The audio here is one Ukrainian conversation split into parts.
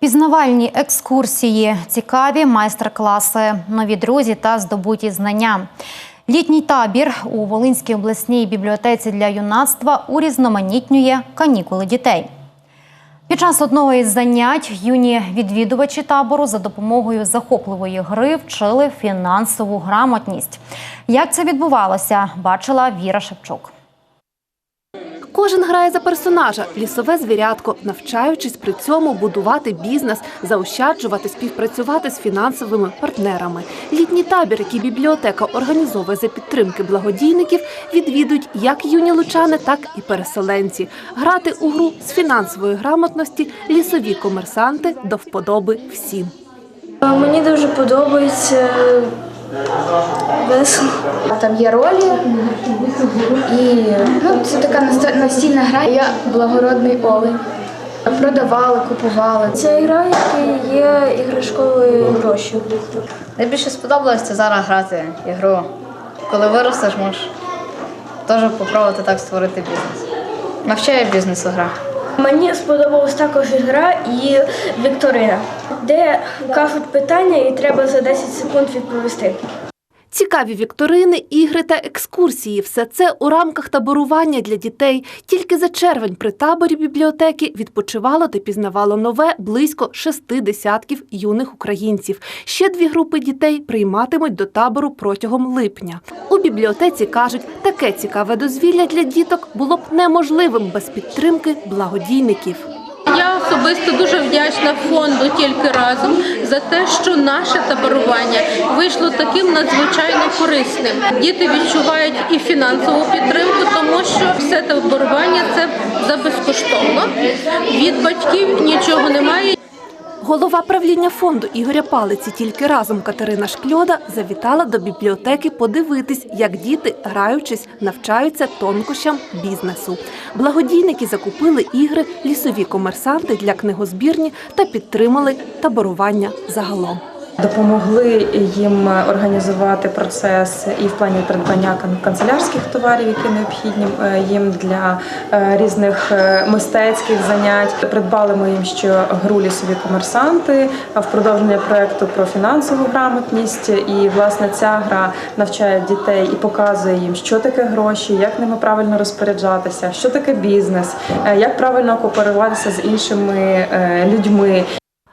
Пізнавальні екскурсії, цікаві майстер-класи, нові друзі та здобуті знання. Літній табір у Волинській обласній бібліотеці для юнацтва урізноманітнює канікули дітей. Під час одного із занять юні відвідувачі табору за допомогою захопливої гри вчили фінансову грамотність. Як це відбувалося, бачила Віра Шевчук. Кожен грає за персонажа лісове звірятко, навчаючись при цьому будувати бізнес, заощаджувати, співпрацювати з фінансовими партнерами. Літній табір, який бібліотека організовує за підтримки благодійників, відвідують як юні лучани, так і переселенці. Грати у гру з фінансової грамотності лісові комерсанти до вподоби всім. Мені дуже подобається весело. Там є ролі, і ну, це така настільна гра. Я благородний олень. Продавали, купували. Це гра, яка є іграшкові гроші. Найбільше сподобалось це зараз грати ігру. Коли виростеш, можеш теж спробувати так створити бізнес. Навчає бізнесу гра. Мені сподобалась також гра і вікторина, де кажуть питання і треба за 10 секунд відповісти. Цікаві вікторини, ігри та екскурсії все це у рамках таборування для дітей. Тільки за червень при таборі бібліотеки відпочивало та пізнавало нове близько шести десятків юних українців. Ще дві групи дітей прийматимуть до табору протягом липня. У бібліотеці кажуть, таке цікаве дозвілля для діток було б неможливим без підтримки благодійників. Особисто дуже вдячна фонду тільки разом за те, що наше таборування вийшло таким надзвичайно корисним. Діти відчувають і фінансову підтримку, тому що все таборування це за безкоштовно. Від батьків нічого немає. Голова правління фонду Ігоря Палиці тільки разом Катерина Шкльода завітала до бібліотеки подивитись, як діти, граючись, навчаються тонкощам бізнесу. Благодійники закупили ігри, лісові комерсанти для книгозбірні та підтримали таборування загалом. Допомогли їм організувати процес і в плані придбання кан- канцелярських товарів, які необхідні е, їм для е, різних е, мистецьких занять. Придбали ми їм ще гру лісові комерсанти в продовження проекту про фінансову грамотність. І власне ця гра навчає дітей і показує їм, що таке гроші, як ними правильно розпоряджатися, що таке бізнес, як правильно кооперуватися з іншими людьми,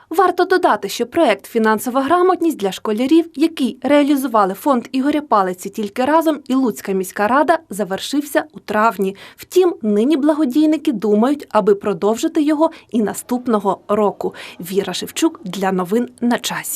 Варто додати, що проект Фінансова грамотність для школярів, який реалізували фонд Ігоря Палиці тільки разом, і Луцька міська рада завершився у травні. Втім, нині благодійники думають, аби продовжити його і наступного року. Віра Шевчук для новин на часі.